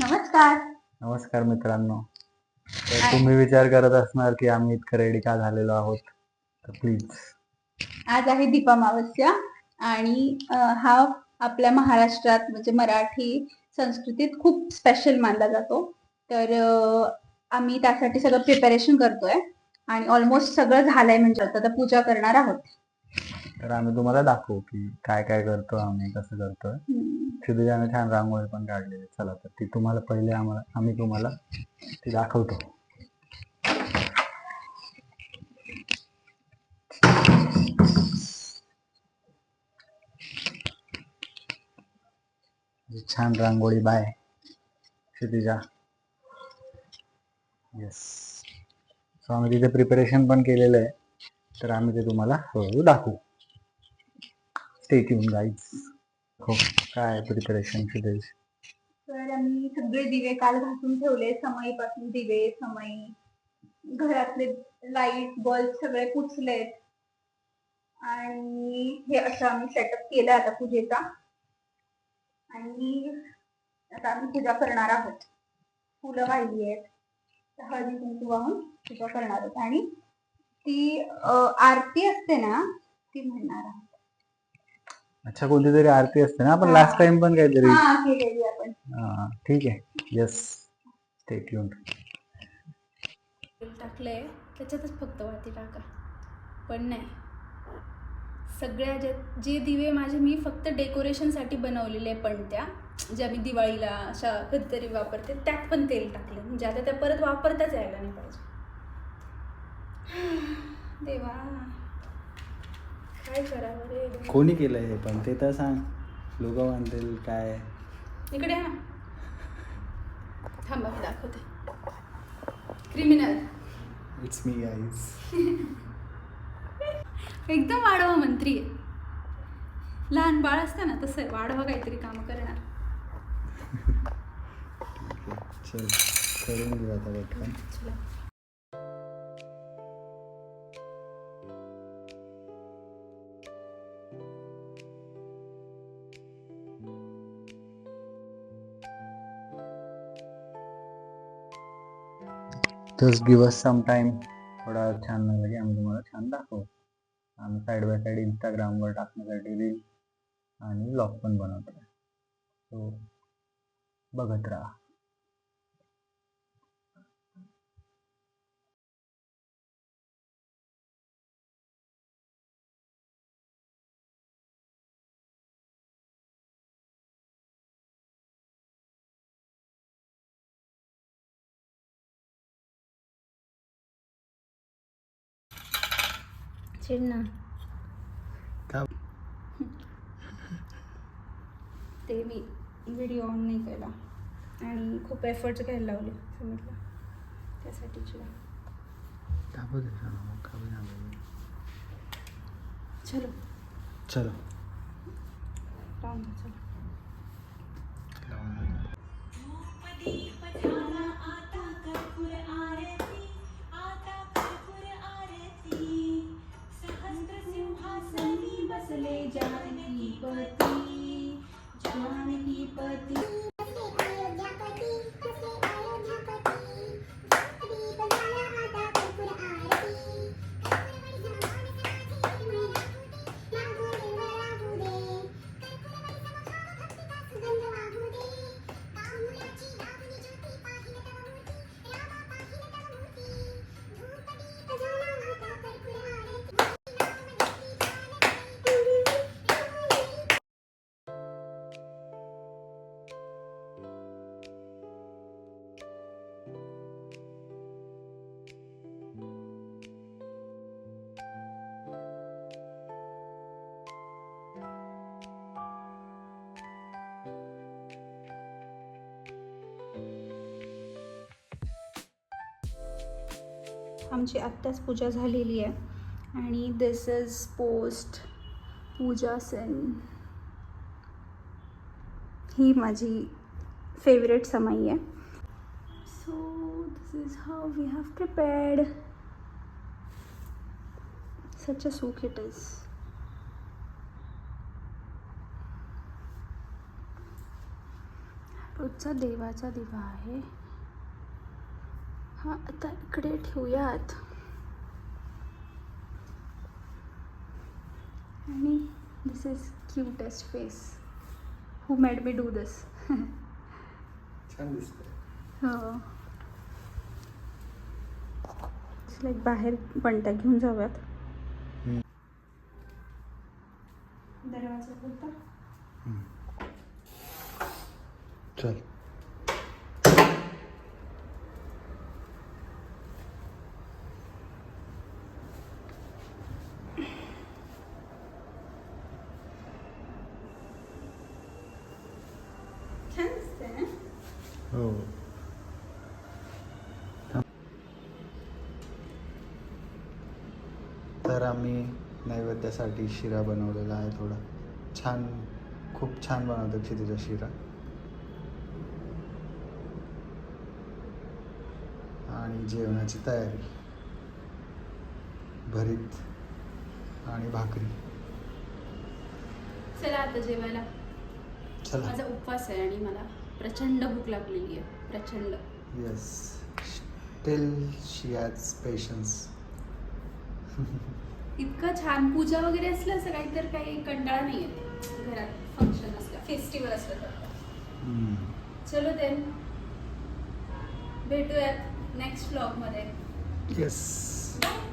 नमस्कार. नमस्कार मित्रांनो. तर तुम्ही विचार करत असणार की आम्ही इतकं रेडी का झालेलो आहोत? तर प्लीज आज आहे दीपामावस्या आणि अं, हा आपल्या महाराष्ट्रात म्हणजे मराठी संस्कृतीत खूप स्पेशल मानला जातो. तर अं, आम्ही त्यासाठी सगळं प्रिपरेशन करतोय आणि ऑलमोस्ट सगळं झालंय म्हणजे आता तर पूजा करणार आहोत. तर आम्ही तुम्हाला दाखवू की काय काय करतो आम्ही कसं करतोय. हम्म. क्षितिजाने छान रांगोळी पण काढलेली. चला तर ती तुम्हाला पहिले आम्हाला आम्ही तुम्हाला ती दाखवतो. छान rangoli by Kshitija yes so आम्ही तिथे प्रिपरेशन पण केलेलं आहे. तर आम्ही ते तुम्हाला हळूहळू दाखवू. स्टे येऊन गाईज हो काय प्रिपरेशन क्षितिज तर आम्ही सगळे दिवे काल घासून ठेवले समईपासून दिवे समई घरातले लाइट बल्ब सगळे पुसलेत. आणि हे असं आम्ही सेटअप केलं आता पूजेचा. आणि आता आम्ही पूजा करणार आहोत. फुलं वाहिली आहेत. तर हळदी कुंकू वाहून पूजा करणार आहोत. आणि ती अं, आरती असते ना ती म्हणणार आहोत. अच्छा कोणती तरी आरती असते ना आपण. लास्ट टाइम पण काहीतरी. हा केलेली आपण. हा, ठीक आहे. येस स्टे ट्यून तेल टाकलंय. त्याच्यातच फक्त वाती टाका. पण नाही. सगळ्या जे जे दिवे माझे मी फक्त डेकोरेशनसाठी बनवलेले पण त्या ज्या मी दिवाळीला अशा कधीतरी वापरते त्यात पण तेल टाकलं म्हणजे आता त्या परत वापरताच यायला नाही पाहिजे. देवा. काय करावं रे. कोणी केलंय हे पण? ते तर सांग. लोक म्हणतील काय? इकडे ना थांबा मी दाखवते. क्रिमिनल इट्स मी गाईज एकदम वाढवा मंत्री. आहे लहान बाळ असतं ना तसं वाढवा काहीतरी काम करणार. चल करून घेऊ आता just give us some time थोडा छान लागला की आम्ही तुम्हाला छान दाखवू. आम्ही साईड बाय साईड इंस्टाग्रामवर टाकण्यासाठी रील आणि ब्लॉग पण बनवतो सो बघत राहा. चिड ना. का? ते मी व्हिडिओ ऑन नाही केला. आणि खूप एफर्ट्स घ्यायला लावले. समजलं त्यासाठी. चलो. चलो. चलो. आमची आत्ताच पूजा झालेली आहे. आणि this is post puja scene ही माझी फेवरेट समाई आहे. So this is how we have prepared such a सूक it is रोजचा देवाचा दिवा आहे. हा आता इकडे ठेवूयात. आणि this is cutest face who made me do this छान हो. लाईक बाहेर पणत्या घेऊन जाऊयात. दरवाजा चल छान दिसते ना हो तर आम्ही नैवेद्यासाठी शिरा बनवलेला आहे थोडा. छान खूप छान बनवतो क्षितिजा शिरा. आणि जेवणाची तयारी. भरीत आणि भाकरी. चला आता जेवायला. चला. माझा उपवास आहे आणि मला प्रचंड भूक लागलेली आहे. प्रचंड. Yes still she has patience इतकं छान. पूजा वगैरे असलं असं काही तर काही कंटाळा नाही येत घरात फंक्शन असलं फेस्टिवल असलं तर. चलो ते भेटूयात नेक्स्ट ब्लॉगमध्ये येस बाय